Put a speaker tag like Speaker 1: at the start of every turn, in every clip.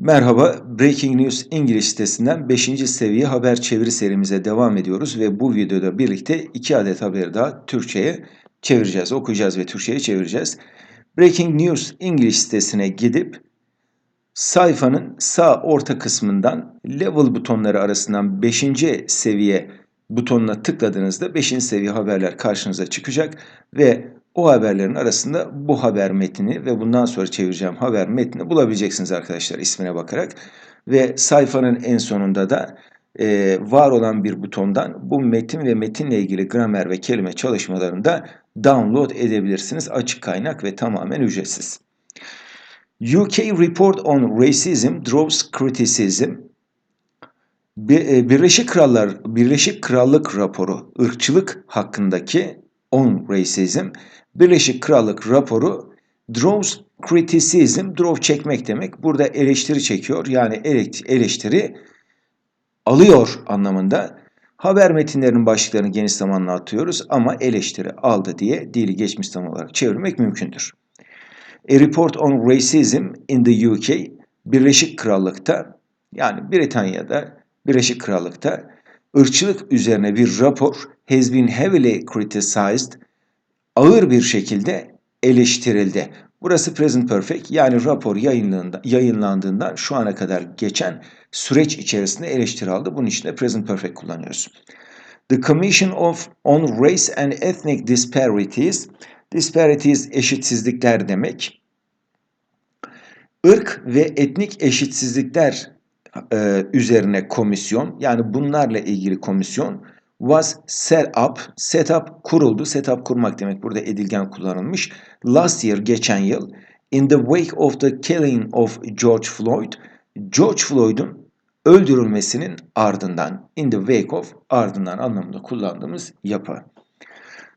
Speaker 1: Merhaba, Breaking News İngiliz sitesinden 5. seviye haber çeviri serimize devam ediyoruz ve bu videoda birlikte iki adet haberi daha Türkçe'ye çevireceğiz, okuyacağız ve Türkçe'ye çevireceğiz. Breaking News İngiliz sitesine gidip sayfanın sağ orta kısmından level butonları arasından 5. seviye butonuna tıkladığınızda 5. seviye haberler karşınıza çıkacak ve o haberlerin arasında bu haber metnini ve bundan sonra çevireceğim haber metnini bulabileceksiniz arkadaşlar ismine bakarak. Ve sayfanın en sonunda da e, var olan bir butondan bu metin ve metinle ilgili gramer ve kelime çalışmalarını da download edebilirsiniz. Açık kaynak ve tamamen ücretsiz. UK Report on Racism Draws Criticism Birleşik Krallar Birleşik Krallık raporu ırkçılık hakkındaki on racism Birleşik Krallık raporu draws criticism draw çekmek demek. Burada eleştiri çekiyor. Yani eleştiri alıyor anlamında. Haber metinlerinin başlıklarını geniş zamanla atıyoruz ama eleştiri aldı diye dili geçmiş zaman olarak çevirmek mümkündür. A report on racism in the UK Birleşik Krallık'ta yani Britanya'da Birleşik Krallık'ta ırkçılık üzerine bir rapor has been heavily criticized ağır bir şekilde eleştirildi. Burası present perfect yani rapor yayınlandığından şu ana kadar geçen süreç içerisinde eleştiri aldı. Bunun için de present perfect kullanıyoruz. The Commission of on Race and Ethnic Disparities Disparities eşitsizlikler demek. Irk ve etnik eşitsizlikler e, üzerine komisyon yani bunlarla ilgili komisyon was set up. Set up kuruldu. Set up kurmak demek burada edilgen kullanılmış. Last year geçen yıl in the wake of the killing of George Floyd George Floyd'un öldürülmesinin ardından in the wake of ardından anlamında kullandığımız yapı.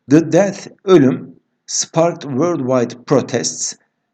Speaker 1: The death ölüm sparked worldwide protests.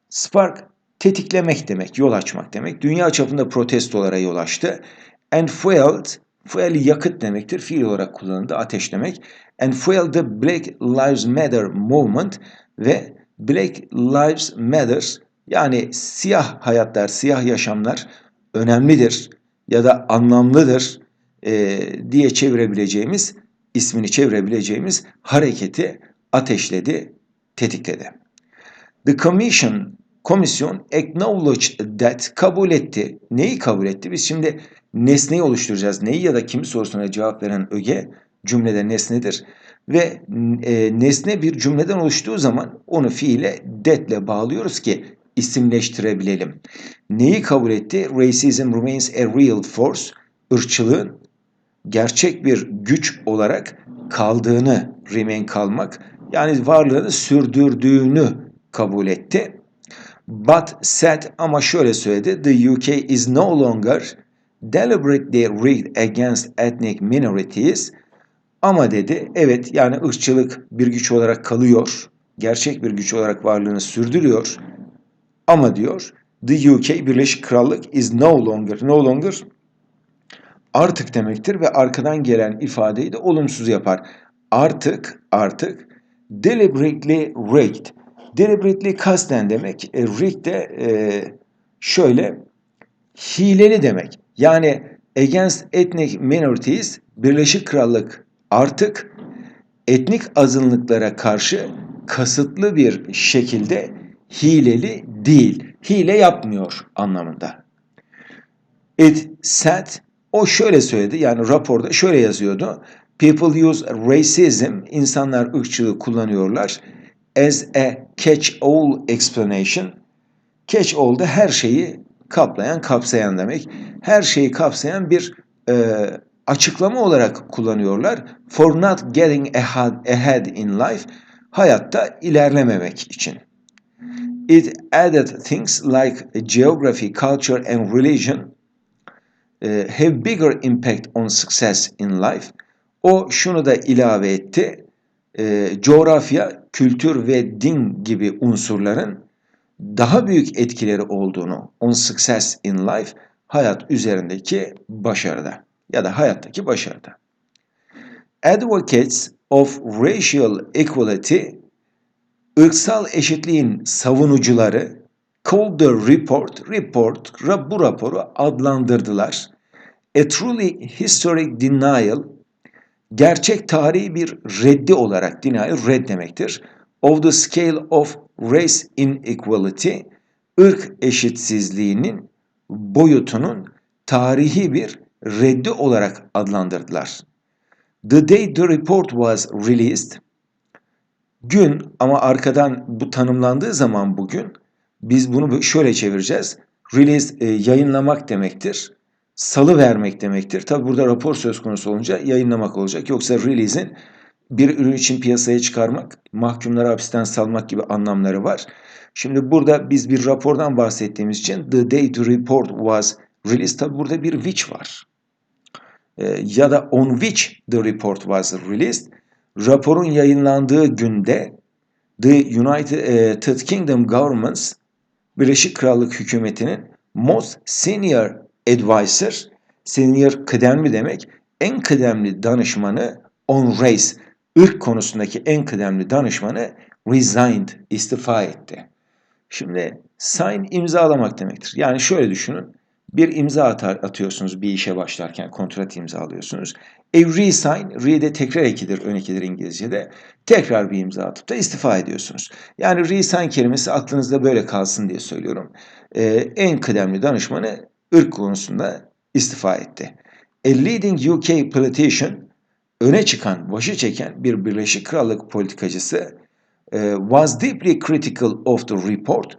Speaker 1: Spark tetiklemek demek, yol açmak demek. Dünya çapında protestolara yol açtı. And fueled Fuel yakıt demektir. Fiil olarak kullanıldı. Ateş demek. And fuel the Black Lives Matter movement ve Black Lives Matter yani siyah hayatlar, siyah yaşamlar önemlidir ya da anlamlıdır e, diye çevirebileceğimiz, ismini çevirebileceğimiz hareketi ateşledi, tetikledi. The Commission, komisyon acknowledged that, kabul etti. Neyi kabul etti? Biz şimdi nesneyi oluşturacağız. Neyi ya da kimi sorusuna cevap veren öge cümlede nesnedir. Ve e, nesne bir cümleden oluştuğu zaman onu fiile detle bağlıyoruz ki isimleştirebilelim. Neyi kabul etti? Racism remains a real force. Irkçılığın gerçek bir güç olarak kaldığını, remain kalmak, yani varlığını sürdürdüğünü kabul etti. But said ama şöyle söyledi. The UK is no longer deliberately rigged against ethnic minorities ama dedi evet yani ırkçılık bir güç olarak kalıyor. Gerçek bir güç olarak varlığını sürdürüyor. Ama diyor the UK Birleşik Krallık is no longer no longer artık demektir ve arkadan gelen ifadeyi de olumsuz yapar. Artık artık deliberately rigged. Deliberately kasten demek. E, rigged de e, şöyle hileli demek. Yani against ethnic minorities Birleşik Krallık artık etnik azınlıklara karşı kasıtlı bir şekilde hileli değil. Hile yapmıyor anlamında. It said o şöyle söyledi yani raporda şöyle yazıyordu. People use racism, insanlar ırkçılığı kullanıyorlar as a catch-all explanation. Catch-all da her şeyi kaplayan, kapsayan demek. Her şeyi kapsayan bir e, açıklama olarak kullanıyorlar. For not getting ahead, in life, hayatta ilerlememek için. It added things like geography, culture and religion uh, have bigger impact on success in life. O şunu da ilave etti. E, coğrafya, kültür ve din gibi unsurların daha büyük etkileri olduğunu on success in life hayat üzerindeki başarıda ya da hayattaki başarıda. Advocates of racial equality ırksal eşitliğin savunucuları, called the report, report, bu raporu adlandırdılar. A truly historic denial, gerçek tarihi bir reddi olarak, denial red demektir. Of the scale of race inequality, ırk eşitsizliğinin boyutunun tarihi bir reddi olarak adlandırdılar. The day the report was released, gün ama arkadan bu tanımlandığı zaman bugün biz bunu şöyle çevireceğiz. Release e, yayınlamak demektir. Salı vermek demektir. Tabi burada rapor söz konusu olunca yayınlamak olacak. Yoksa release'in bir ürün için piyasaya çıkarmak, mahkumları hapisten salmak gibi anlamları var. Şimdi burada biz bir rapordan bahsettiğimiz için the day the report was released tabi burada bir which var. E, ya da on which the report was released. Raporun yayınlandığı günde The United Kingdom Government's Birleşik Krallık hükümetinin most senior advisor, senior kıdemli demek, en kıdemli danışmanı on race, ırk konusundaki en kıdemli danışmanı resigned, istifa etti. Şimdi sign imzalamak demektir. Yani şöyle düşünün. Bir imza atar, atıyorsunuz bir işe başlarken kontrat imzalıyorsunuz. A resign, re de tekrar ekidir, ön ekidir İngilizce'de. Tekrar bir imza atıp da istifa ediyorsunuz. Yani resign kelimesi aklınızda böyle kalsın diye söylüyorum. Ee, en kıdemli danışmanı ırk konusunda istifa etti. A leading UK politician, öne çıkan, başı çeken bir Birleşik Krallık politikacısı e, was deeply critical of the report.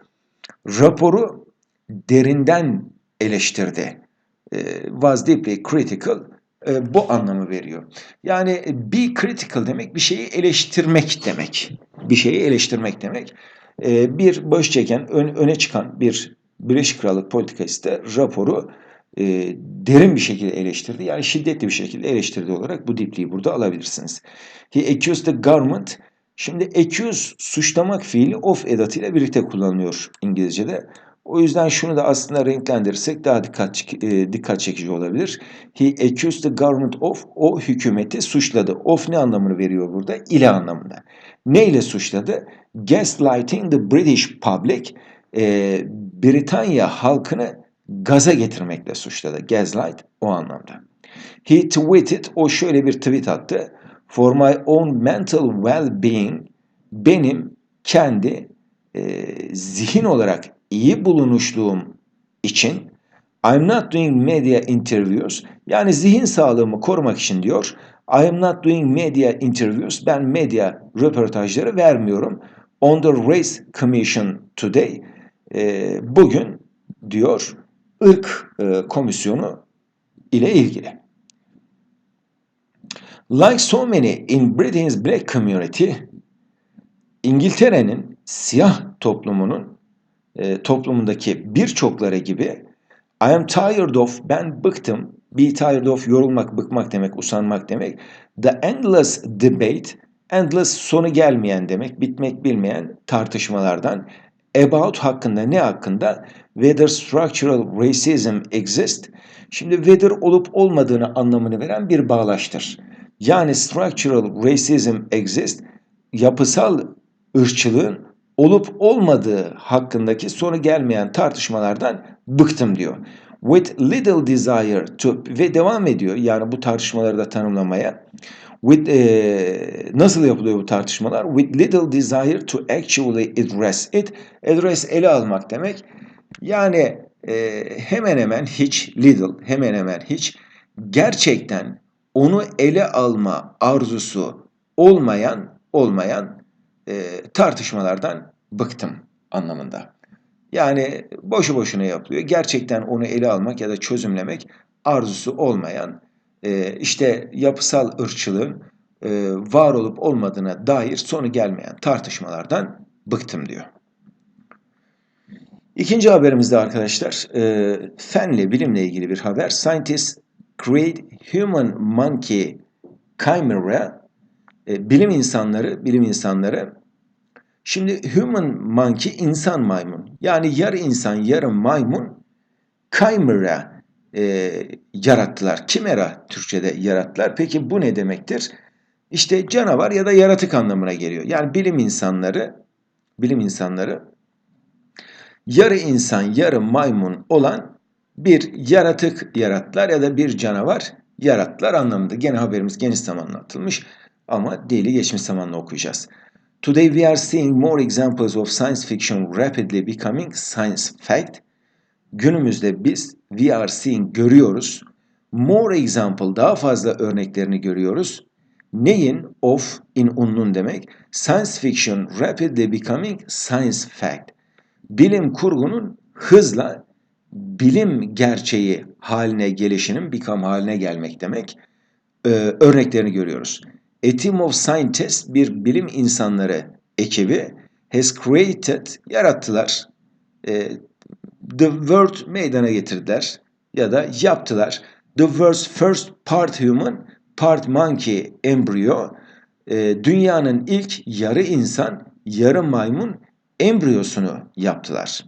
Speaker 1: Raporu derinden eleştirdi. E, was deeply critical e, bu anlamı veriyor. Yani be critical demek bir şeyi eleştirmek demek. Bir şeyi eleştirmek demek. Bir baş çeken, ön, öne çıkan bir Birleşik Krallık politikası da raporu e, derin bir şekilde eleştirdi. Yani şiddetli bir şekilde eleştirdi olarak bu dipliği burada alabilirsiniz. He accused the government. Şimdi accuse suçlamak fiili of edatıyla birlikte kullanılıyor İngilizce'de. O yüzden şunu da aslında renklendirirsek daha dikkat, e, dikkat çekici olabilir. He accused the government of, o hükümeti suçladı. Of ne anlamını veriyor burada? İle anlamında. Ne ile suçladı? Gaslighting the British public, e, Britanya halkını gaza getirmekle suçladı. Gaslight o anlamda. He tweeted, o şöyle bir tweet attı. For my own mental well-being, benim kendi e, zihin olarak iyi bulunuşluğum için I'm not doing media interviews yani zihin sağlığımı korumak için diyor. I'm not doing media interviews ben medya röportajları vermiyorum. On the Race Commission today e, bugün diyor ırk e, komisyonu ile ilgili. Like so many in Britain's black community İngiltere'nin siyah toplumunun e, toplumundaki birçokları gibi I am tired of, ben bıktım. Be tired of, yorulmak, bıkmak demek, usanmak demek. The endless debate, endless sonu gelmeyen demek, bitmek bilmeyen tartışmalardan. About hakkında, ne hakkında? Whether structural racism exists. Şimdi whether olup olmadığını anlamını veren bir bağlaştır. Yani structural racism exists, yapısal ırkçılığın olup olmadığı hakkındaki sonu gelmeyen tartışmalardan bıktım diyor. With little desire to ve devam ediyor yani bu tartışmaları da tanımlamaya. With e, nasıl yapılıyor bu tartışmalar? With little desire to actually address it. Address ele almak demek. Yani e, hemen hemen hiç little hemen hemen hiç gerçekten onu ele alma arzusu olmayan olmayan e, tartışmalardan bıktım anlamında. Yani boşu boşuna yapılıyor. Gerçekten onu ele almak ya da çözümlemek arzusu olmayan, e, işte yapısal ırkçılığın e, var olup olmadığına dair sonu gelmeyen tartışmalardan bıktım diyor. İkinci haberimizde arkadaşlar, e, fenle, bilimle ilgili bir haber. Scientists create human monkey chimera. E, bilim insanları, bilim insanları Şimdi human monkey insan maymun. Yani yarı insan yarı maymun chimera e, yarattılar. Kimera Türkçe'de yarattılar. Peki bu ne demektir? İşte canavar ya da yaratık anlamına geliyor. Yani bilim insanları bilim insanları yarı insan, yarı maymun olan bir yaratık yarattılar ya da bir canavar yarattılar anlamında. Gene haberimiz geniş zamanla atılmış ama dili geçmiş zamanla okuyacağız. Today we are seeing more examples of science fiction rapidly becoming science fact. Günümüzde biz we are seeing görüyoruz. More example daha fazla örneklerini görüyoruz. Neyin? Of, in unnun demek. Science fiction rapidly becoming science fact. Bilim kurgunun hızla bilim gerçeği haline gelişinin become haline gelmek demek. Ee, örneklerini görüyoruz. A team of scientists bir bilim insanları ekibi has created yarattılar. Ee, the world meydana getirdiler ya da yaptılar. The world's first part human, part monkey embryo. Ee, dünyanın ilk yarı insan, yarı maymun embriyosunu yaptılar.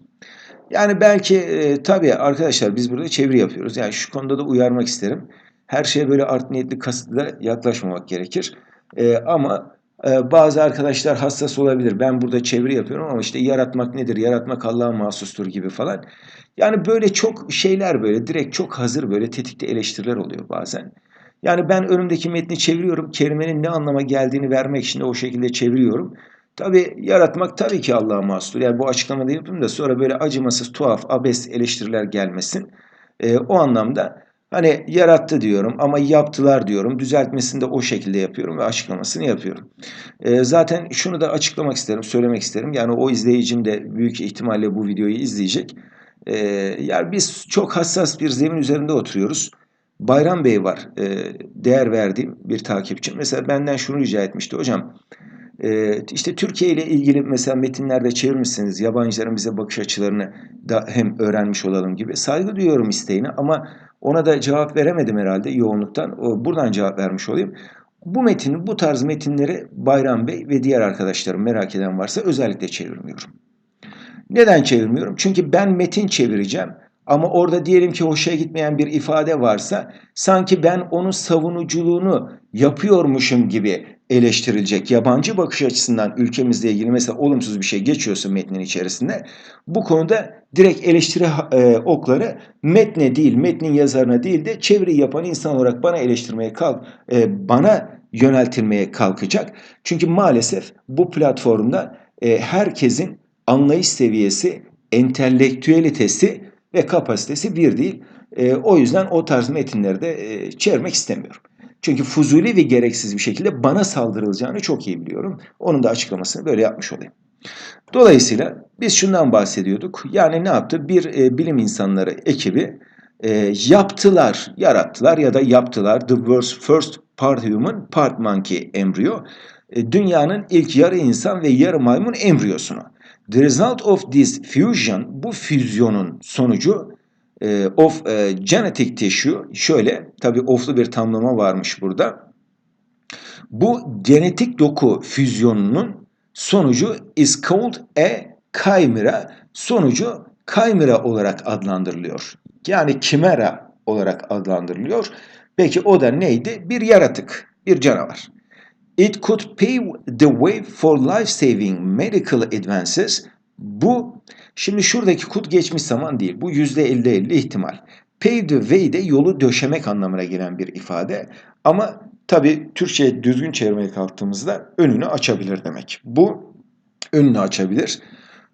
Speaker 1: Yani belki e, tabii arkadaşlar biz burada çeviri yapıyoruz. Yani şu konuda da uyarmak isterim. Her şeye böyle art niyetli kasıtlı yaklaşmamak gerekir. E, ama e, bazı arkadaşlar hassas olabilir. Ben burada çeviri yapıyorum ama işte yaratmak nedir? Yaratmak Allah'a mahsustur gibi falan. Yani böyle çok şeyler böyle direkt çok hazır böyle tetikte eleştiriler oluyor bazen. Yani ben önümdeki metni çeviriyorum. Kelimenin ne anlama geldiğini vermek için de o şekilde çeviriyorum. Tabi yaratmak tabii ki Allah'a mahsustur. Yani bu açıklamayı yapayım da sonra böyle acımasız, tuhaf, abes eleştiriler gelmesin. E, o anlamda hani yarattı diyorum ama yaptılar diyorum. Düzeltmesini de o şekilde yapıyorum ve açıklamasını yapıyorum. E, zaten şunu da açıklamak isterim, söylemek isterim. Yani o izleyicim de büyük ihtimalle bu videoyu izleyecek. E, yani biz çok hassas bir zemin üzerinde oturuyoruz. Bayram Bey var, e, değer verdiğim bir takipçim. Mesela benden şunu rica etmişti. Hocam ee, işte Türkiye ile ilgili mesela metinlerde çevirmişsiniz. Yabancıların bize bakış açılarını da hem öğrenmiş olalım gibi. Saygı duyuyorum isteğine ama ona da cevap veremedim herhalde yoğunluktan. Buradan cevap vermiş olayım. Bu metin, bu tarz metinleri Bayram Bey ve diğer arkadaşlarım merak eden varsa özellikle çevirmiyorum. Neden çevirmiyorum? Çünkü ben metin çevireceğim. Ama orada diyelim ki hoşa gitmeyen bir ifade varsa sanki ben onun savunuculuğunu yapıyormuşum gibi eleştirilecek. Yabancı bakış açısından ülkemizle ilgili mesela olumsuz bir şey geçiyorsa metnin içerisinde bu konuda direkt eleştiri e, okları metne değil, metnin yazarına değil de çeviri yapan insan olarak bana eleştirmeye kalk, e, bana yöneltilmeye kalkacak. Çünkü maalesef bu platformda e, herkesin anlayış seviyesi, entelektüelitesi ve kapasitesi bir değil. E, o yüzden o tarz metinleri de e, çevirmek istemiyorum. Çünkü fuzuli ve gereksiz bir şekilde bana saldırılacağını çok iyi biliyorum. Onun da açıklamasını böyle yapmış olayım. Dolayısıyla biz şundan bahsediyorduk. Yani ne yaptı? Bir e, bilim insanları ekibi e, yaptılar, yarattılar ya da yaptılar. The world's first part human, part monkey embryo. E, dünyanın ilk yarı insan ve yarı maymun embriyosunu. The result of this fusion, bu füzyonun sonucu e, of e, genetic tissue şöyle tabi oflu bir tamlama varmış burada. Bu genetik doku füzyonunun sonucu is called a chimera. Sonucu chimera olarak adlandırılıyor. Yani kimera olarak adlandırılıyor. Peki o da neydi? Bir yaratık, bir canavar. It could pave the way for life-saving medical advances. Bu Şimdi şuradaki kut geçmiş zaman değil. Bu %50-50 ihtimal. Pave the way de yolu döşemek anlamına gelen bir ifade. Ama tabi Türkçe'ye düzgün çevirmeye kalktığımızda önünü açabilir demek. Bu önünü açabilir.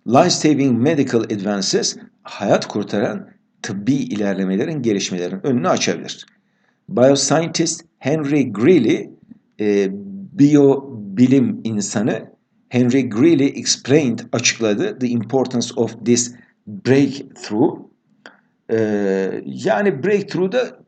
Speaker 1: Life saving medical advances hayat kurtaran tıbbi ilerlemelerin, gelişmelerin önünü açabilir. Bioscientist Henry Greeley, biyobilim insanı Henry Greeley explained, açıkladı the importance of this breakthrough. Ee, yani breakthrough da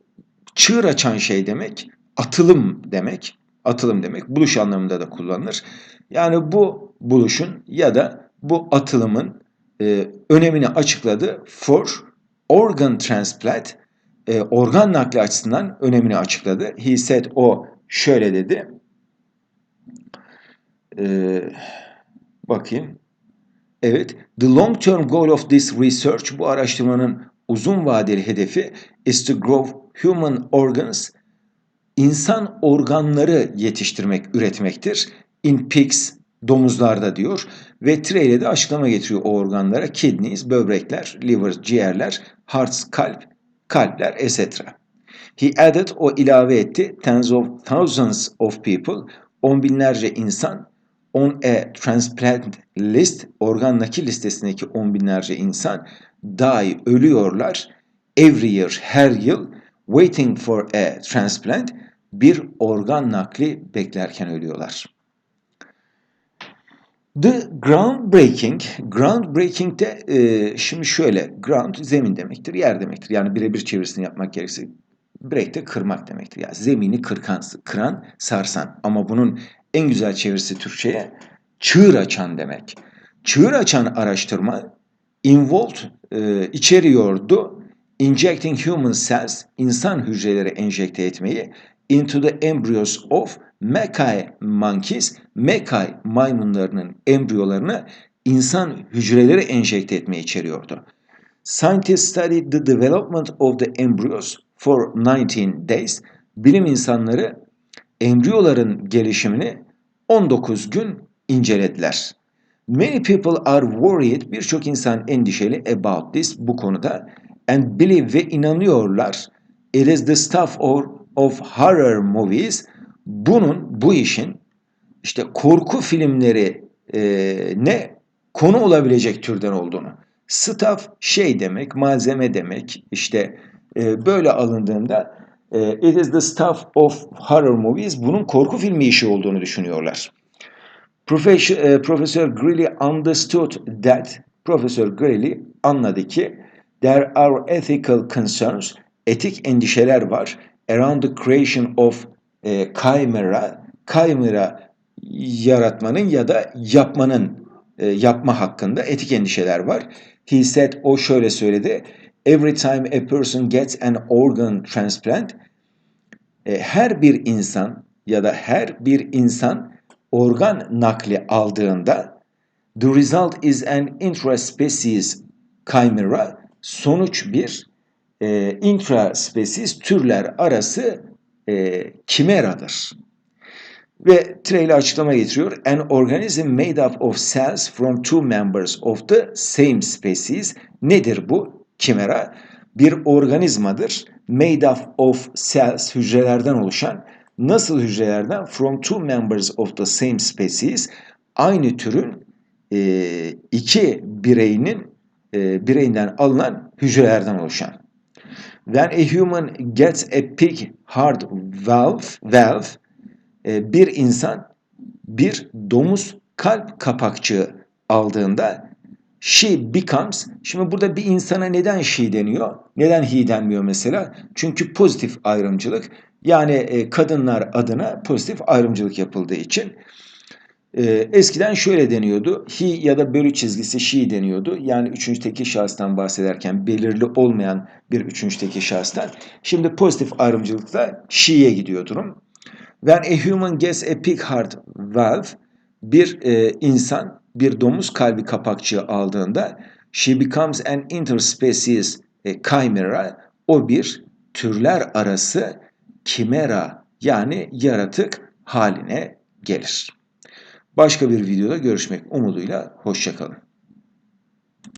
Speaker 1: çığır açan şey demek, atılım demek, atılım demek, buluş anlamında da kullanılır. Yani bu buluşun ya da bu atılımın e, önemini açıkladı for organ transplant, e, organ nakli açısından önemini açıkladı. He said o şöyle dedi. Ee, bakayım. Evet. The long term goal of this research bu araştırmanın uzun vadeli hedefi is to grow human organs insan organları yetiştirmek, üretmektir. In pigs, domuzlarda diyor ve tire ile de açıklama getiriyor o organlara kidneys, böbrekler, liver, ciğerler, hearts, kalp, kalpler etc. He added o ilave etti tens of thousands of people on binlerce insan on a transplant list organ nakil listesindeki on binlerce insan die ölüyorlar every year her yıl waiting for a transplant bir organ nakli beklerken ölüyorlar. The groundbreaking, groundbreaking de e, şimdi şöyle, ground zemin demektir, yer demektir. Yani birebir çevirisini yapmak gerekirse break de kırmak demektir. Yani zemini kırkan, kıran, sarsan. Ama bunun en güzel çevirisi Türkçe'ye çığır açan demek. Çığır açan araştırma involved e, içeriyordu injecting human cells insan hücreleri enjekte etmeyi into the embryos of Macae monkeys, Macae maymunlarının embriyolarını insan hücreleri enjekte etmeyi içeriyordu. Scientists studied the development of the embryos for 19 days. Bilim insanları embriyoların gelişimini 19 gün incelediler. Many people are worried, birçok insan endişeli about this, bu konuda. And believe ve inanıyorlar. It is the stuff of, of horror movies. Bunun, bu işin işte korku filmleri e, ne konu olabilecek türden olduğunu. Stuff şey demek, malzeme demek. İşte e, böyle alındığında it is the stuff of horror movies. Bunun korku filmi işi olduğunu düşünüyorlar. Professor, e, Professor Greeley understood that Profesör Greeley anladı ki there are ethical concerns, etik endişeler var around the creation of e, chimera, chimera yaratmanın ya da yapmanın e, yapma hakkında etik endişeler var. He said, o şöyle söyledi. Every time a person gets an organ transplant, e, her bir insan ya da her bir insan organ nakli aldığında the result is an intraspecies chimera sonuç bir e, intraspecies türler arası e, kimeradır. Ve Trey açıklama getiriyor. An organism made up of cells from two members of the same species. Nedir bu? Kimera. Bir organizmadır. Made up of cells, hücrelerden oluşan. Nasıl hücrelerden? From two members of the same species. Aynı türün e, iki bireyinin e, bireyinden alınan hücrelerden oluşan. When a human gets a pig heart valve, valve e, bir insan bir domuz kalp kapakçığı aldığında she becomes şimdi burada bir insana neden she deniyor? Neden he denmiyor mesela? Çünkü pozitif ayrımcılık yani e, kadınlar adına pozitif ayrımcılık yapıldığı için e, eskiden şöyle deniyordu. He ya da bölü çizgisi she deniyordu. Yani üçüncü tekil şahıstan bahsederken belirli olmayan bir üçüncü tekil şahıstan. Şimdi pozitif ayrımcılıkla she'ye gidiyor durum. When a human gets a pig heart valve, bir e, insan bir domuz kalbi kapakçığı aldığında she becomes an interspecies e, chimera, o bir türler arası kimera yani yaratık haline gelir. Başka bir videoda görüşmek umuduyla hoşçakalın.